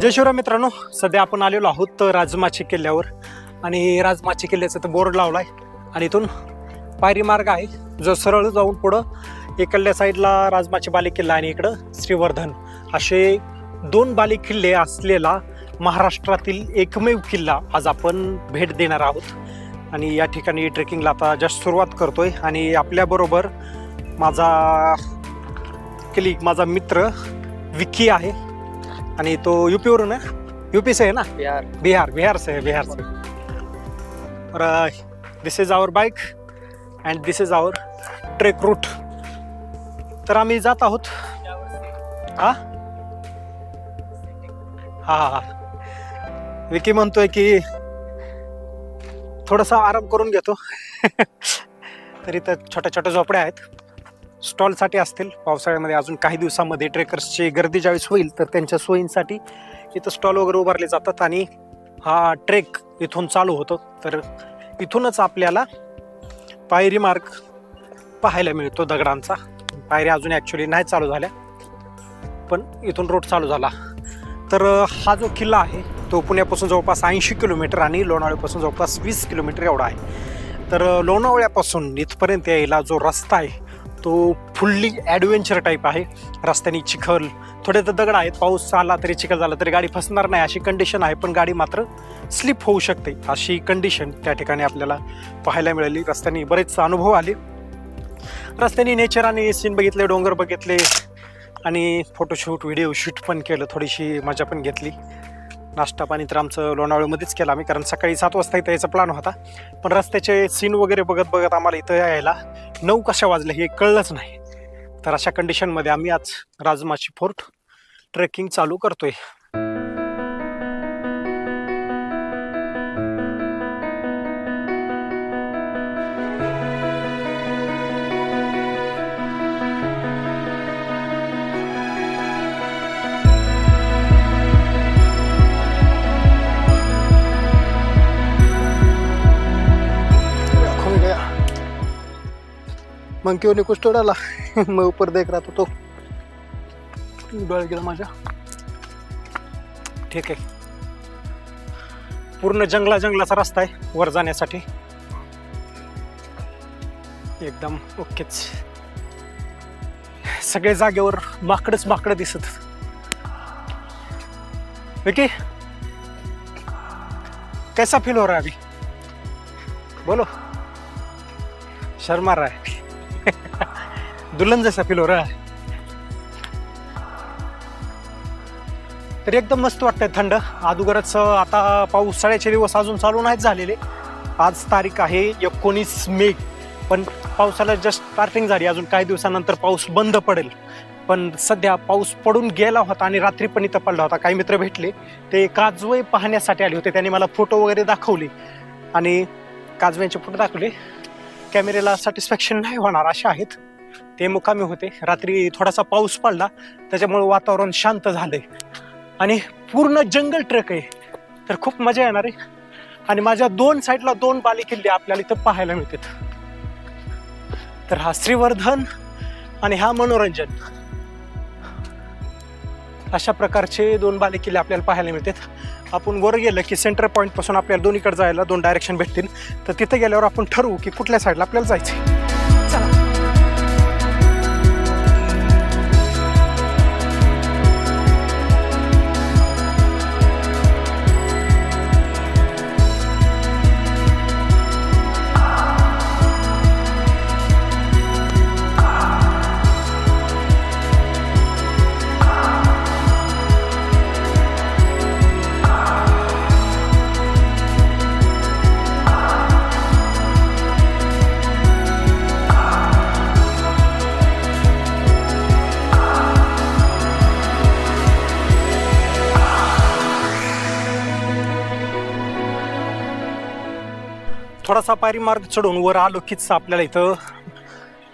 जय शिवराय मित्रांनो सध्या आपण आलेलो आहोत राजमाची किल्ल्यावर. आणि राजमाची किल्ल्याचा तर बोर्ड लावला आहे आणि इथून पायरी मार्ग आहे. जो सरळ जाऊन पुढं इकडल्या साईडला राजमाची बाले किल्ला आणि इकडं श्रीवर्धन. असे दोन बाली किल्ले असलेला महाराष्ट्रातील एकमेव किल्ला आज आपण भेट देणार आहोत. आणि या ठिकाणी ट्रेकिंगला आता जस्ट सुरुवात करतोय. आणि आपल्याबरोबर माझा क्लिक माझा मित्र विकी आहे. आणि तो यूपीवरून आहे? यूपी से आहे ना? बिहार. बिहार बिहार से है बिहार से और this is our bike and this is our trek route तर आम्ही जात आहोत. हा? हा हा हा. विकी म्हणतोय की थोडासा आराम करून घेतो. तर इथं छोट्या छोट्या झोपड्या आहेत. स्टॉलसाठी असतील. पावसाळ्यामध्ये अजून काही दिवसामध्ये ट्रेकर्सची गर्दी ज्यावेळेस होईल तर त्यांच्या सोयींसाठी इथं स्टॉल वगैरे उभारले जातात आणि हा ट्रेक इथून चालू होतो. तर इथूनच आपल्याला पायरी मार्ग पाहायला मिळतो दगडांचा. पायऱ्या अजून ॲक्च्युली नाही चालू झाल्या पण इथून रोड चालू झाला. तर हा जो किल्ला आहे तो पुण्यापासून जवळपास ऐंशी किलोमीटर आणि लोणावळ्यापासून जवळपास वीस किलोमीटर एवढा आहे. तर लोणावळ्यापासून इथपर्यंत यायला जो रस्ता आहे तो फुल्ली ॲडव्हेंचर टाईप आहे. रस्त्याने चिखल थोडे तर दगड आहेत. पाऊस आला तरी चिखल झाला तरी गाडी फसणार नाही अशी कंडिशन आहे. पण गाडी मात्र स्लिप होऊ शकते अशी कंडिशन त्या ठिकाणी आपल्याला पाहायला मिळाली. रस्त्याने बरेच अनुभव आले. रस्त्याने नेचर आणि सीन बघितले डोंगर बघितले आणि फोटोशूट व्हिडिओ शूट पण केलं. थोडीशी मजा पण घेतली. नाश्ता पाणी तर आमचं लोणावळ्यामध्येच केलं आम्ही कारण सकाळी सात वाजता इथं यायचा प्लॅन होता. पण रस्त्याचे सीन वगैरे बघत बघत आम्हाला इथं यायला नऊ कशा वाजल्या हे कळलंच नाही. तर अशा कंडिशनमध्ये आम्ही आज राजमाची फोर्ट ट्रेकिंग चालू करतोय. मंकीवर ने कुछ तो डाला मैं ऊपर देख रहा था तो. डोळ्यात गेला माझ्या. ठीक आहे. पूर्ण जंगला जंगलाचा रस्ता आहे वर जाण्यासाठी. एकदम ओकेच. सगळ्या जागेवर माकडच माकडं दिसत. विकी? कैसा फील हो रहा है अभी? बोलो. शर्मा रहा है दुल्हन जसा फील हो रहा है। तरी एकदम मस्त वाटतंय थंड. अगोदरच आता पावसाळ्याचे दिवस अजून चालू नाहीत झालेले. आज तारीख आहे एकोणीस मे. पण पावसाला जस्ट स्टार्टिंग झाली. अजून काही दिवसानंतर पाऊस बंद पडेल. पण सध्या पाऊस पडून गेला होता आणि रात्री पण इथं पडला होता. काही मित्र भेटले. ते काजवे पाहण्यासाठी आले होते. त्यांनी मला फोटो वगैरे दाखवले. आणि काजव्यांचे फोटो दाखवले. कॅमेऱ्याला सॅटिस्फॅक्शन नाही होणार असे आहेत. ते मुकामी होते. रात्री थोडासा पाऊस पडला. त्याच्यामुळे वातावरण शांत झालंय. आणि पूर्ण जंगल ट्रेक आहे. तर खूप मजा येणार आहे. आणि माझ्या दोन साईडला दोन बाले किल्ले आपल्याला इथं पाहायला मिळतात. तर हा श्रीवर्धन आणि हा मनोरंजन. अशा प्रकारचे दोन बाले किल्ले आपल्याला पाहायला मिळतात. आपण वर गेलं की सेंटर पॉईंटपासून आपल्याला दोन्हीकडे जायला दोन डायरेक्शन भेटतील. तर तिथे गेल्यावर आपण ठरवू की कुठल्या साईडला आपल्याला जायचं थोडासा पायरी मार्ग चढून वर आलो कीच आपल्याला इथं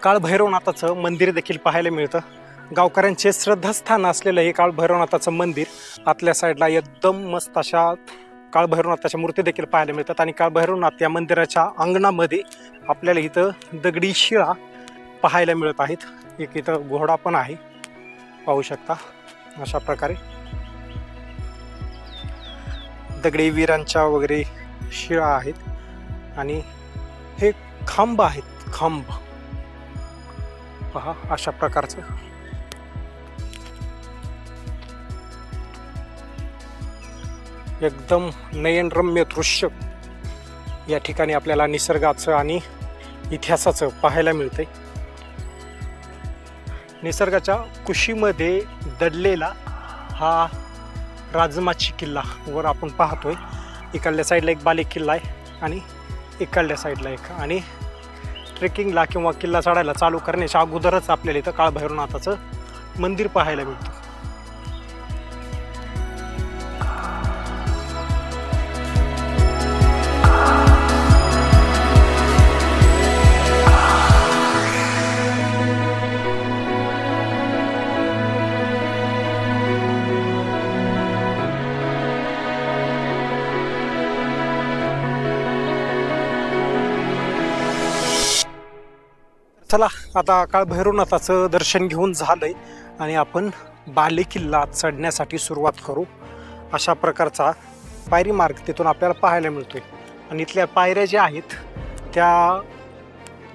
काळ भैरवनाथाचं मंदिर देखील पाहायला मिळतं. गावकऱ्यांचे श्रद्धास्थान असलेलं हे काळ भैरवनाथाचं मंदिर आतल्या साईडला एकदम मस्त अशा काळ भैरवनाथाच्या मूर्ती देखील पाहायला मिळतात आणि काळ भैरवनाथ या मंदिराच्या अंगणामध्ये आपल्याला इथं दगडी शिळा पाहायला मिळत आहेत. एक इथं घोडा पण आहे. पाहू शकता अशा प्रकारे. दगडी वीरांच्या वगैरे शिळा आहेत. आणि हे खांब आहेत खांब. पहा अशा प्रकारचं. एकदम नयनरम्य दृश्य या ठिकाणी आपल्याला निसर्गाचं आणि इतिहासाचं पाहायला मिळतंय. निसर्गाच्या कुशीमध्ये दडलेला हा राजमाची किल्ला वर आपण पाहतोय. इकडल्या साईडला एक बालिक किल्ला आहे आणि इकडल्या साईडला एक. आणि ट्रेकिंगला किंवा किल्ला चढायला चालू करण्याच्या अगोदरच आपल्याला इथं काळभैरवनाथाचं मंदिर पाहायला मिळतं. चला आता काळ भैरवनाथाचं दर्शन घेऊन झालंय आणि आपण बाले किल्ला चढण्यासाठी सुरुवात करू. अशा प्रकारचा पायरी मार्ग तिथून आपल्याला पाहायला मिळतोय. आणि इथल्या पायऱ्या ज्या आहेत त्या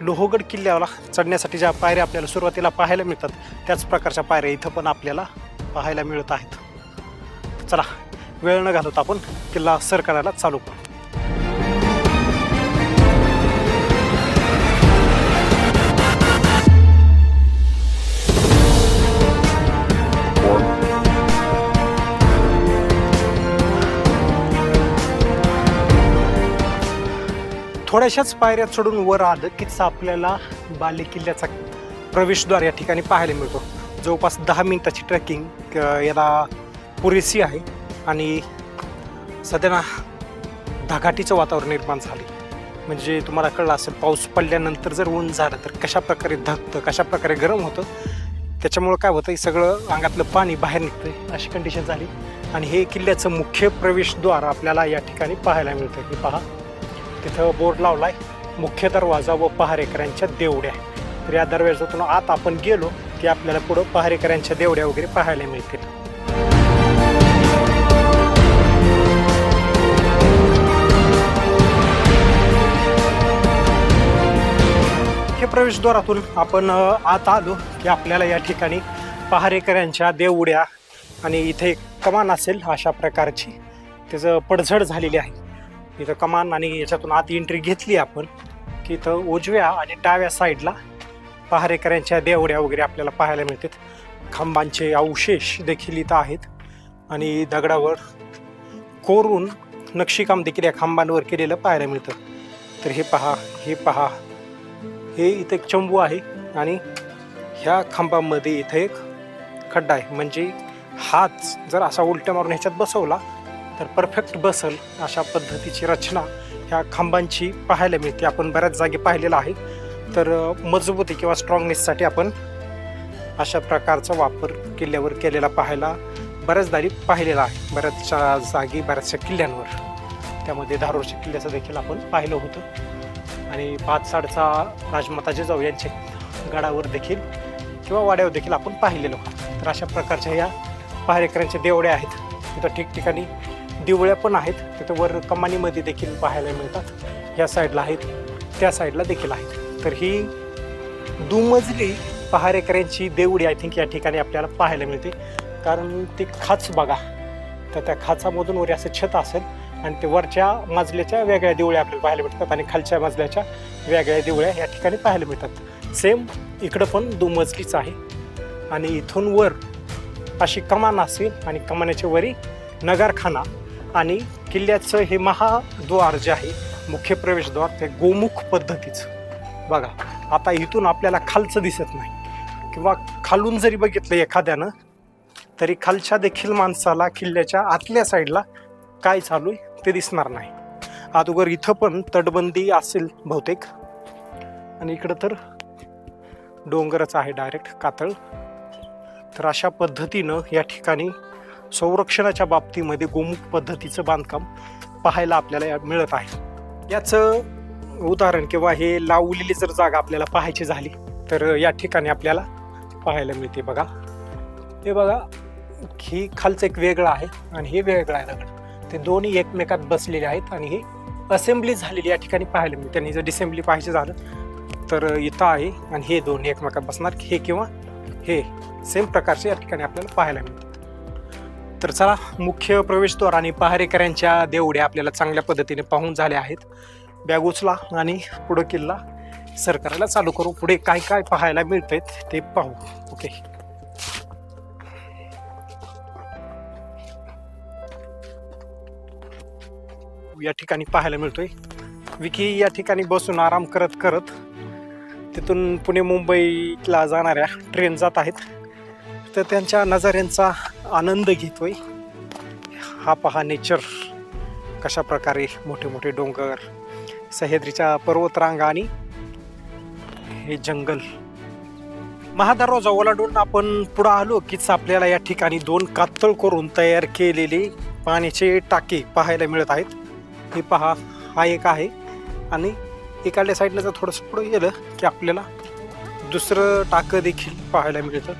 लोहगड किल्ल्याला चढण्यासाठी ज्या पायऱ्या आपल्याला सुरुवातीला पाहायला मिळतात त्याच प्रकारच्या पायऱ्या इथं पण आपल्याला पाहायला मिळत आहेत. चला वेळ न घालवता आपण किल्ला सर करायला चालू करू. थोड्याशाच पायऱ्या चढून वर आलं कीच आपल्याला बाले किल्ल्याचा प्रवेशद्वार या ठिकाणी पाहायला मिळतो. जवळपास दहा मिनिटाची ट्रेकिंग याला पुरेशी आहे आणि सध्या ना धाकाटीचं वातावरण निर्माण झाले म्हणजे तुम्हाला कळलं असेल पाऊस पडल्यानंतर जर ऊन झालं तर कशा प्रकारे कशाप्रकारे गरम होतं? त्याच्यामुळं काय होतं सगळं अंगातलं पाणी बाहेर निघतं अशी कंडिशन झाली. आणि हे किल्ल्याचं मुख्य प्रवेशद्वार आपल्याला या ठिकाणी पाहायला मिळतं हे पहा. तिथं बोर्ड लावलाय. मुख्य दरवाजा व पहारेकऱ्यांच्या देवड्या. तर या दरवाजातून आत आपण गेलो की आपल्याला पुढं पहारेकऱ्यांच्या देवड्या वगैरे पाहायला मिळतील. हे प्रवेशद्वारातून आपण आत आलो की आपल्याला या ठिकाणी पहारेकऱ्यांच्या देवड्या आणि इथे एक कमान असेल अशा प्रकारची. त्याचं पडझड झालेली आहे. इथं कमान आणि याच्यातून आत एंट्री घेतली आपण की इथं उजव्या आणि डाव्या साईडला पहारेकऱ्यांच्या देवड्या वगैरे आपल्याला पाहायला मिळतात. खांबांचे अवशेष देखील इथं आहेत. आणि दगडावर कोरून नक्षीकाम देखील या खांबांवर केलेलं पाहायला मिळतं. तर हे पहा हे पहा. हे इथं एक चंबू आहे आणि ह्या खांबामध्ये इथं एक खड्डा आहे. म्हणजे हाच जर असा उलट्या मारून ह्याच्यात बसवला तर परफेक्ट बसल अशा पद्धतीची रचना ह्या खांबांची पाहायला मिळते. आपण बऱ्याच जागी पाहिलेलं आहे. तर मजबूती किंवा स्ट्रॉंगनेससाठी आपण अशा प्रकारचा वापर किल्ल्यावर केलेला पाहायला बऱ्याच दारी पाहिलेला आहे. बऱ्याचशा जागी बऱ्याचशा किल्ल्यांवर. त्यामध्ये धारोरच्या किल्ल्याचं देखील आपण पाहिलं होतं. आणि पाचसाडचा राजमाताचे राजमाता जिजाऊ यांच्या गडावर देखील किंवा वाड्यावर देखील आपण पाहिलेलो तर अशा प्रकारच्या या पहारेकऱ्यांच्या देवड्या आहेत. तिथं ठिकठिकाणी दिवळ्या पण आहेत. तिथं वर कमानीमध्ये देखील पाहायला मिळतात. ह्या साईडला आहेत. त्या साईडला देखील आहेत. तर ही दुमजली पहारेकऱ्यांची देवडी आय थिंक या ठिकाणी आपल्याला पाहायला मिळते. कारण ती खाच बघा. तर त्या खाचामधून वर असं छत असेल आणि ते वरच्या मजल्याच्या वेगळ्या देवळ्या आपल्याला पाहायला मिळतात आणि खालच्या मजल्याच्या वेगळ्या देवळ्या या ठिकाणी पाहायला मिळतात. सेम इकडं पण दुमजलीच आहे. आणि इथून वर अशी कमान असेल आणि कमानाच्या वरी नगारखाना आणि किल्ल्याचं हे महाद्वार जे आहे मुख्य प्रवेशद्वार ते गोमुख पद्धतीचं. बघा आता इथून आपल्याला खालचं दिसत नाही. किंवा खालून जरी बघितलं एखाद्यानं तरी खालच्या देखील माणसाला किल्ल्याच्या आतल्या साईडला काय चालू आहे ते दिसणार नाही. अगोदर इथं पण तटबंदी असेल बहुतेक. आणि इकडं तर डोंगरच आहे डायरेक्ट कातळ. तर अशा पद्धतीनं या ठिकाणी संरक्षणाच्या बाबतीमध्ये गोमुख पद्धतीचं बांधकाम पाहायला आपल्याला या- मिळत आहे. याचं उदाहरण किंवा हे लावलेली जर जागा आपल्याला पाहायची झाली तर या ठिकाणी आपल्याला पाहायला मिळते बघा. हे बघा ही खालचं एक वेगळं आहे आणि हे वेगळं आहे दगड ते दोन्ही एकमेकात बसलेले आहेत आणि हे असेंब्ली झालेली या ठिकाणी पाहायला मिळते. आणि जर डिसेंब्ली पाहायचं झालं तर इथं आहे आणि हे दोन्ही एकमेकात बसणार. हे किंवा हे सेम प्रकारचे या ठिकाणी आपल्याला पाहायला मिळते. तर चला मुख्य प्रवेशद्वार आणि पहारेकऱ्यांच्या देवड्या आपल्याला चांगल्या पद्धतीने पाहून झाल्या आहेत. बॅग उचला आणि पुढं किल्ला सर करायला चालू करू. पुढे काय काय पाहायला मिळतंय ते पाहू. ओके. या ठिकाणी पाहायला मिळतोय. विकी या ठिकाणी बसून आराम करत करत तिथून पुणे मुंबईला जाणाऱ्या ट्रेन जात आहेत. तर त्यांच्या नजाऱ्यांचा आनंद घेतोय. हा पहा नेचर कशा प्रकारे मोठे मोठे डोंगर सह्याद्रीच्या पर्वतरांगा आणि हे जंगल. महादरवाजा ओलांडून आपण पुढं आलो कीच आपल्याला या ठिकाणी दोन कातळ करून तयार केलेले पाण्याचे टाके पाहायला मिळत आहेत. हे पहा हा एक आहे. आणि इकडल्या साईडनं जर थोडंसं पुढं गेलं की आपल्याला दुसरं टाकं देखील पाहायला मिळतं.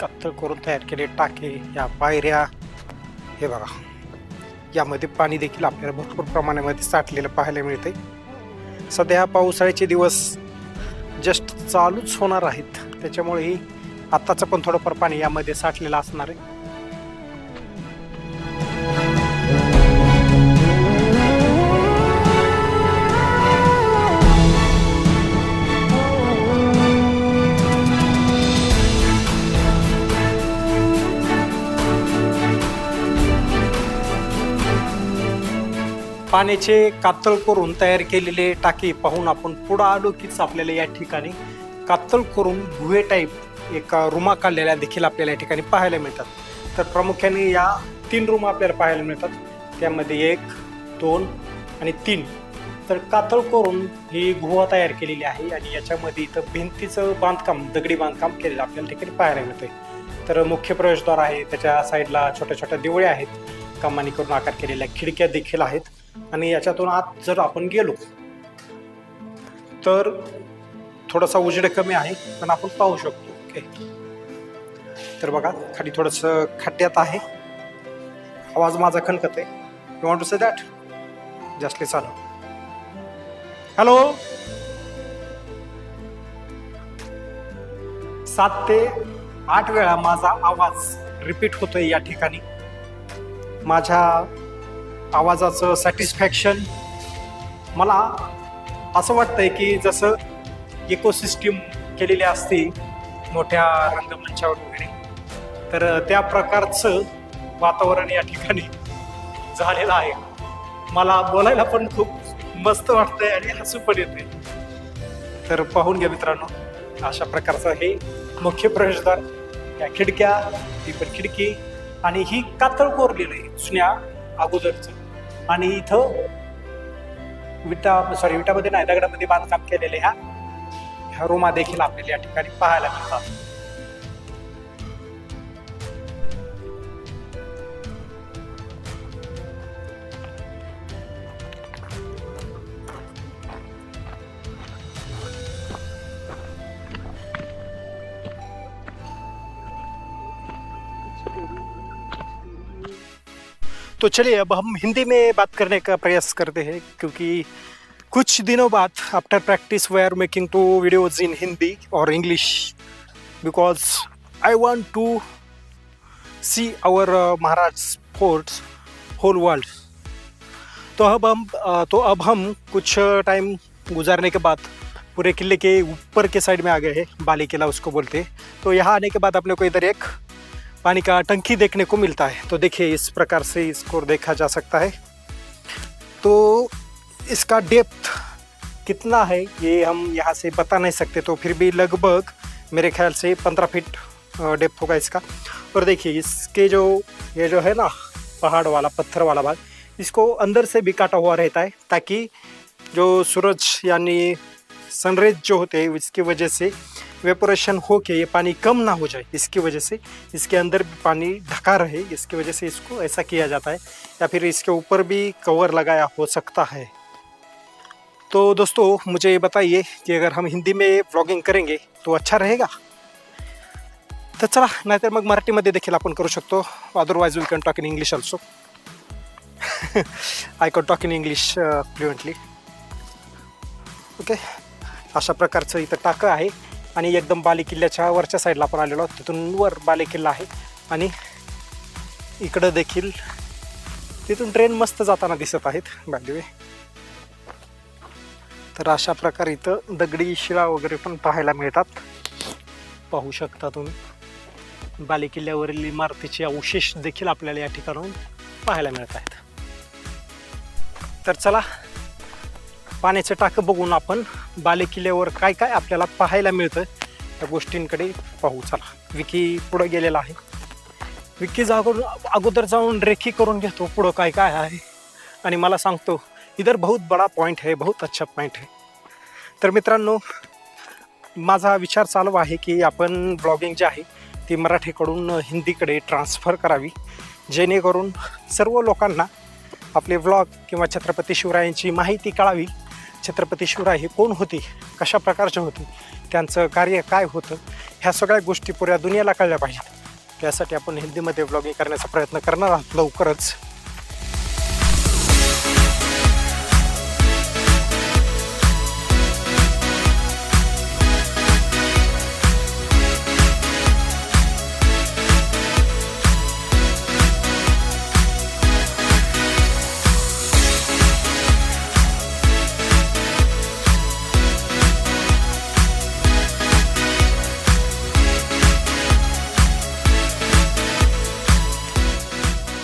कातळ करून तयार केले टाके या पायऱ्या. हे बघा. यामध्ये पाणी देखील आपल्याला भरपूर प्रमाणामध्ये साठलेलं पाहायला मिळते सध्या पावसाळ्याचे दिवस जस्ट चालूच होणार आहेत. त्याच्यामुळेही आत्ताचं पण थोडंफार पाणी यामध्ये साठलेलं असणार आहे. पाण्याचे कातळ करून तयार केलेले टाके पाहून आपण पुढं आलो कीच आपल्याला या ठिकाणी कातळ करून गुहे टाईप एक रुमा काढलेल्या देखील आपल्याला या ठिकाणी पाहायला मिळतात. तर प्रामुख्याने या तीन रूम आपल्याला पाहायला मिळतात. त्यामध्ये एक दोन आणि तीन. तर कातळ करून ही गुहा तयार केलेली आहे आणि याच्यामध्ये इथं भिंतीचं बांधकाम दगडी बांधकाम केलेलं आपल्याला ठिकाणी पाहायला मिळतंय. तर मुख्य प्रवेशद्वार आहे त्याच्या साईडला छोट्या छोट्या दिवळे आहेत. कमानी करून आकार केलेल्या खिडक्या देखील आहेत. आणि याच्यातून आत जर आपण गेलो तर थोडासा उजेड कमी आहे पण आपण पाहू शकतो ओके? तर बघा खाली थोडस खड्ड्यात आहे. आवाज माझा खणकत आहे. You want to say that justly चालू. हॅलो सात ते आठ वेळा माझा आवाज रिपीट होतोय या ठिकाणी. माझ्या आवाजाचं सॅटिस्फॅक्शन मला असं वाटतंय की जसं इकोसिस्टीम केलेली असते मोठ्या रंगमंचावर वगैरे तर त्या प्रकारचं वातावरण या ठिकाणी झालेलं आहे. मला बोलायला पण खूप मस्त वाटतंय आणि हसू पण येते तर पाहून घ्या मित्रांनो अशा प्रकारचं हे मुख्य प्रवेशद्वार. या खिडक्या ही पण खिडकी आणि ही कातळ कोरलेलं आहे जुन्या अगोदरचं. आणि इथं विटा सॉरी विटामध्ये नाही दगडामध्ये बांधकाम केलेले ह्या ह्या रूमा देखील आपल्याला या ठिकाणी पाहायला मिळतात. तो चलिए, अब हम हिंदी में बात करने का प्रयास करते हैं, क्योंकि कुछ दिनों बाद after practice we are making two videos in Hindi और English because I want to see our Maharaj forts whole world तो अब हम तो अब हम कुछ टाइम गुजारने के बाद पूरे किले के ऊपर के साइड में आ गए हैं, बाली किला उसको बोलते हैं। तो यहाँ आने के बाद अपने को इधर एक पानी का टंकी देखने को मिलता है। तो देखिए इस प्रकार से इसको देखा जा सकता है। तो इसका डेप्थ कितना है, ये हम यहाँ से बता नहीं सकते। तो फिर भी लगभग मेरे ख्याल से पंद्रह फीट डेप्थ होगा इसका। और देखिए इसके जो, ये जो है ना, पहाड़ वाला, पत्थर वाला भाग, इसको अंदर से भी काटा हुआ रहता है, ताकि जो सूरज यानी सनरेज जो होते हैं, इसकी वजह से वेपोरेशन हो के ये पानी कम ना हो जाए इसकी वजह से इसके अंदर भी पानी ढका रहे इसकी वजह से इसको ऐसा किया जाता है या फिर इसके ऊपर भी कवर लगाया हो सकता है। तो दोस्तों मुझे ये बताइए कि अगर हम हिंदी में व्लॉगिंग करेंगे तो अच्छा रहेगा? तर चला नाहीतर मग मराठीमध्ये देखील आपण करू शकतो. Otherwise will can talk in English also I can talk in English fluently okay अशा प्रकारचं इथं टाकं आहे. आणि एकदम बालेकिल्ल्याच्या वरच्या साईडला आपण आलेलो आहोत. तिथून वर बालेकिल्ला आहे. आणि इकडं देखील तिथून ट्रेन मस्त जाताना दिसत आहेत बाय तर अशा प्रकारे इथं दगडी शिळा वगैरे पण पाहायला मिळतात. पाहू शकता तुम्ही. बालेकिल्ल्यावरील इमारतीचे अवशेष देखील आपल्याला या ठिकाणाहून पाहायला मिळत आहेत. तर चला पाण्याचं टाकं बघून आपण बालेकिल्ल्यावर काय काय आपल्याला पाहायला मिळतं त्या गोष्टींकडे पाहू. चला विकी पुढं गेलेला आहे. विकी जागून अगोदर जाऊन रेखी करून घेतो पुढं काय काय आहे. आणि मला सांगतो इधर बहुत बडा पॉईंट आहे बहुत अच्छा पॉईंट आहे तर मित्रांनो माझा विचार चालू आहे की आपण ब्लॉगिंग जी आहे ती मराठीकडून हिंदीकडे ट्रान्सफर करावी. जेणेकरून सर्व लोकांना आपले व्लॉग किंवा छत्रपती शिवरायांची माहिती कळावी. छत्रपती शिवराय हे कोण होते? कशा प्रकारचे होते? त्यांचं कार्य काय होतं? ह्या सगळ्या गोष्टी पुऱ्या दुनियाला कळल्या पाहिजेत. त्यासाठी आपण हिंदीमध्ये ब्लॉगिंग करण्याचा प्रयत्न करणार आहोत लवकरच.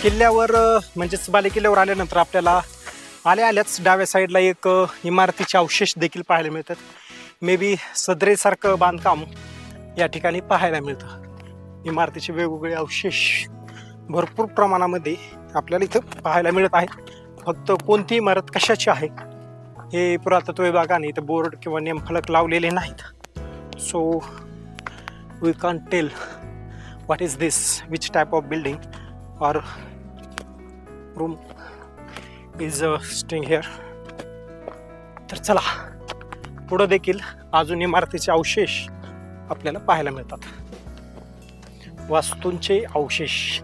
किल्ल्यावर म्हणजेच बालेकिल्ल्यावर आल्यानंतर आपल्याला आल्या आल्याच डाव्या साईडला एक इमारतीचे अवशेष देखील पाहायला मिळतात. मे बी सदरेसारखं बांधकाम या ठिकाणी पाहायला मिळतं. इमारतीचे वेगवेगळे अवशेष भरपूर प्रमाणामध्ये आपल्याला इथं पाहायला मिळत आहे फक्त कोणती इमारत कशाची आहे हे पुरातत्व विभागाने इथं बोर्ड किंवा नेमफलक लावलेले नाहीत. So we can tell what is this which type of building और room is uh, staying here. तर चला पुढं देखील अजून इमारतीचे अवशेष आपल्याला पाहायला मिळतात. वास्तूंचे अवशेष.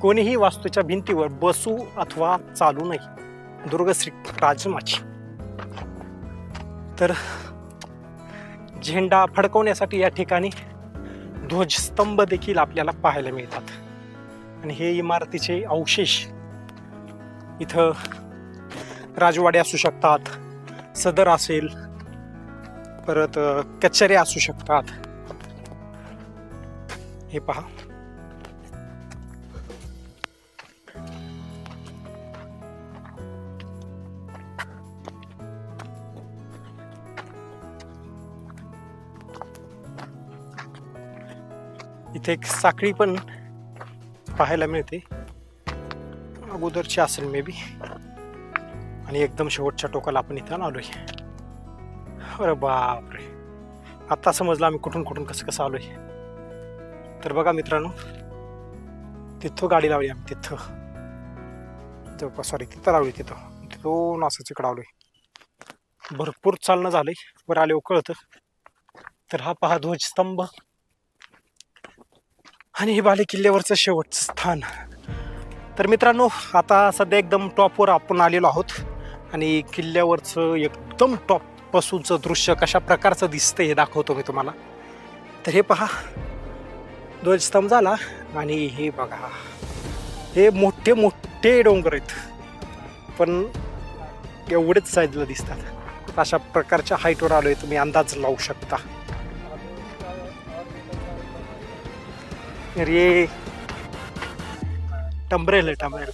कोणीही वास्तूच्या भिंतीवर बसू अथवा चालू नये दुर्गश्री राजमाची. तर झेंडा फडकवण्यासाठी या ठिकाणी ध्वजस्तंभ देखील आपल्याला पाहायला मिळतात. आणि हे इमारतीचे अवशेष इथं राजवाडे असू शकतात सदर असेल परत कचरे असू शकतात. हे पहा. इथे एक साखळी पण पाहायला मिळते. अगोदरची असेल मे बी आणि एकदम शेवटच्या टोकाला आपण इथं आलोय. अरे बापरे. आत्ता समजलं आम्ही कुठून कुठून कसं कसं आलोय. तर बघा मित्रांनो तिथं गाडी लावली आम्ही तिथं. जवळपास सॉरी तिथं लावली तिथं. तिथून असंच आलो आलोय. भरपूर चालणं झालंय. वर आले कळतं. तर हा पहा ध्वजस्तंभ. आणि हे बाले किल्ल्यावरचं शेवटचं स्थान. तर मित्रांनो आता सध्या एकदम टॉपवर आपण आलेलो आहोत. आणि किल्ल्यावरचं एकदम टॉपपासूनचं दृश्य कशा प्रकारचं दिसतं हे दाखवतो मी तुम्हाला. तर हे पहा ध्वजस्तंभ झाला आणि हे बघा हे मोठे मोठे डोंगर आहेत. पण एवढेच साईजला दिसतात. अशा प्रकारच्या हाईटवर आलो आहे तुम्ही अंदाज लावू शकता. अरे! टंबरेल आहे टंबरेल.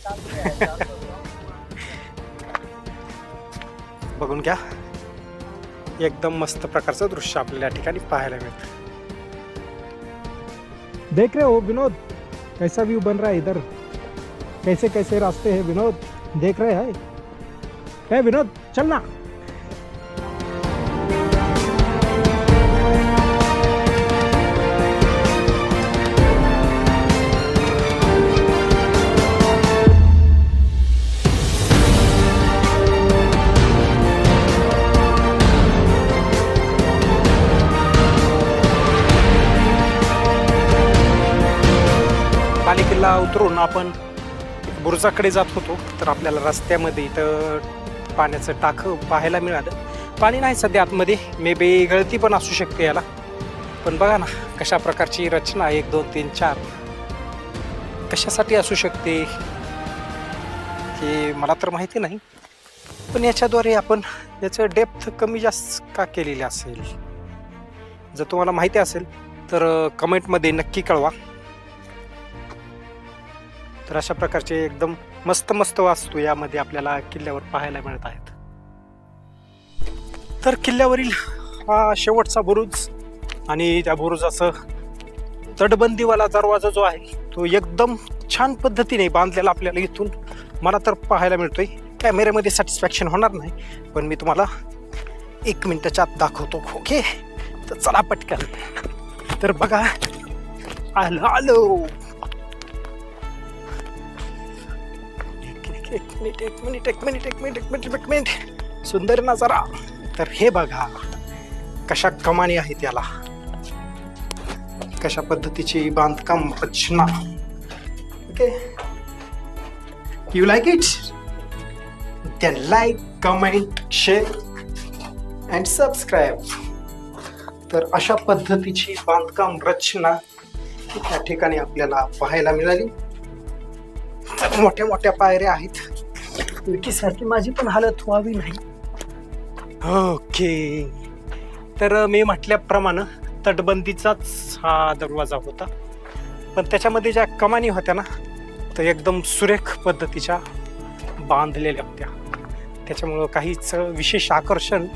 बघून घ्या. एकदम मस्त प्रकारचं दृश्य आपल्याला या ठिकाणी पाहायला मिळतं. देख रहे हो विनोद कैसा व्यू बन रहा है इधर? कैसे कैसे रास्ते हैं विनोद? देख रहे हैं? है विनोद चलना। बालेकिल्ला आपण बुरुजाकडे जात होतो तर आपल्याला रस्त्यामध्ये इथं पाण्याचं टाकं पाहायला मिळालं. पाणी नाही सध्या आतमध्ये मे बी गळती पण असू शकते याला. पण बघा ना कशा प्रकारची रचना एक दोन तीन चार. कशासाठी असू शकते हे मला तर माहिती नाही. पण याच्याद्वारे आपण याचं डेप्थ कमी जास्त का केलेली असेल? जर तुम्हाला माहिती असेल तर कमेंटमध्ये नक्की कळवा. तर अशा प्रकारचे एकदम मस्त मस्त वास्तू यामध्ये आपल्याला किल्ल्यावर पाहायला मिळत आहेत. तर किल्ल्यावरील हा शेवटचा बुरुज आणि त्या बुरुजाचं तटबंदीवाला दरवाजा जो आहे तो एकदम छान पद्धतीने बांधलेला आपल्याला इथून मला तर पाहायला मिळतोय. कॅमेऱ्यामध्ये सॅटिस्फॅक्शन होणार नाही पण मी तुम्हाला एक मिनिटाच्या आत दाखवतो ओके? तर चला पटकन. तर बघा आलो आलो. एक मिनिट एक मिनिट एक मिनिट एक मिनिट एक मिनिट एक मिनिट. सुंदर नजारा. तर हे बघा कशा कमानी आहेत याला कशा पद्धतीची बांधकाम रचना. Okay you like it then like comment share and subscribe तर अशा पद्धतीची बांधकाम रचना ही त्या ठिकाणी आपल्याला पाहायला मिळाली. मोठ्या मोठ्या पायऱ्या आहेत. विकीसाठी माझी पण हालत व्हावी नाही. ओके. तर मी म्हटल्याप्रमाणे तटबंदीचाच हा दरवाजा होता. पण त्याच्यामध्ये ज्या कमानी होत्या ना तर एकदम सुरेख पद्धतीच्या बांधलेल्या होत्या. त्याच्यामुळं काहीच विशेष आकर्षण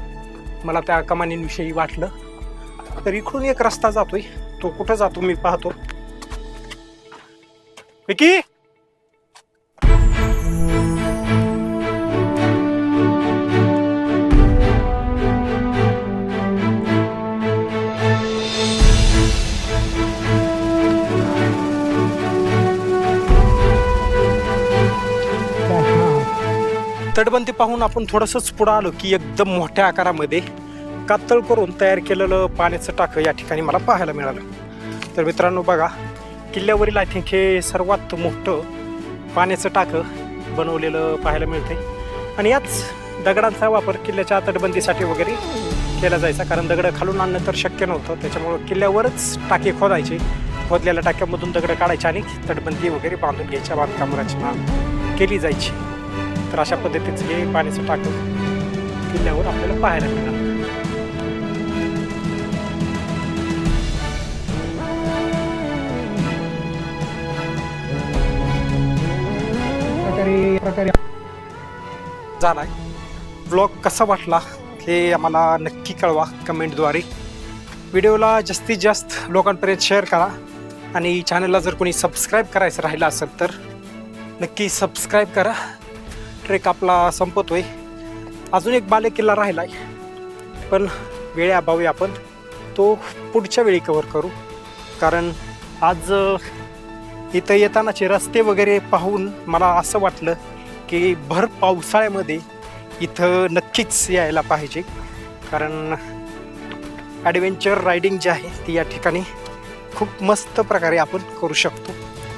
मला त्या कमानींविषयी वाटलं. तर इकडून एक रस्ता जातोय. तो कुठं जातो मी पाहतो. विकी! तटबंदी पाहून आपण थोडंसंच पुढं आलो की एकदम मोठ्या आकारामध्ये कातळ करून तयार केलेलं पाण्याचं टाकं या ठिकाणी मला पाहायला मिळालं. तर मित्रांनो बघा किल्ल्यावरील आय थिंक हे सर्वात मोठं पाण्याचं टाकं बनवलेलं पाहायला मिळते आणि याच दगडांचा वापर किल्ल्याच्या तटबंदीसाठी वगैरे केला जायचा कारण दगडं खालून आणणं तर शक्य नव्हतं. त्याच्यामुळं किल्ल्यावरच टाके खोदायचे. खोदलेल्या टाक्यामधून दगडं काढायचे आणि तटबंदी वगैरे बांधून घ्यायच्या बांधकाम रचना केली जायची. तर अशा पद्धतीचं हे पाण्याचं टाकून किल्ल्यावर आपल्याला पाहायला मिळणार. प्रकारे प्रकारे झालाय. ब्लॉग कसा वाटला हे आम्हाला नक्की कळवा कमेंटद्वारे. व्हिडिओला जास्तीत जास्त लोकांपर्यंत शेअर करा आणि चॅनलला जर कोणी सबस्क्राईब करायचं राहिलं असेल तर नक्की सबस्क्राईब करा. ट्रेक आपला संपतोय. अजून एक बाले किल्ला आहे पण वेळेअभावी आपण. तो पुढच्या वेळी कवर करू. कारण आज इथं येतानाचे रस्ते वगैरे पाहून मला असं वाटलं की भर पावसाळ्यामध्ये इथं नक्कीच यायला पाहिजे. कारण ॲडव्हेंचर रायडिंग जी आहे ती या ठिकाणी खूप मस्त प्रकारे आपण करू शकतो.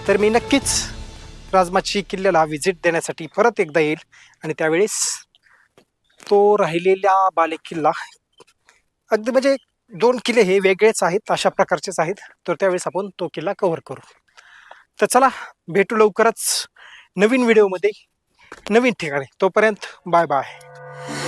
तर मी नक्कीच राजमाची किल्ल्याला व्हिजिट देण्यासाठी परत एकदा येईल. आणि त्यावेळेस तो राहिलेला बाले किल्ला अगदी म्हणजे दोन किल्ले हे वेगळेच आहेत अशा प्रकारचेच आहेत. तर त्यावेळेस आपण तो किल्ला कव्हर करू. तर चला भेटू लवकरच नवीन व्हिडिओमध्ये नवीन ठिकाणी. तोपर्यंत बाय बाय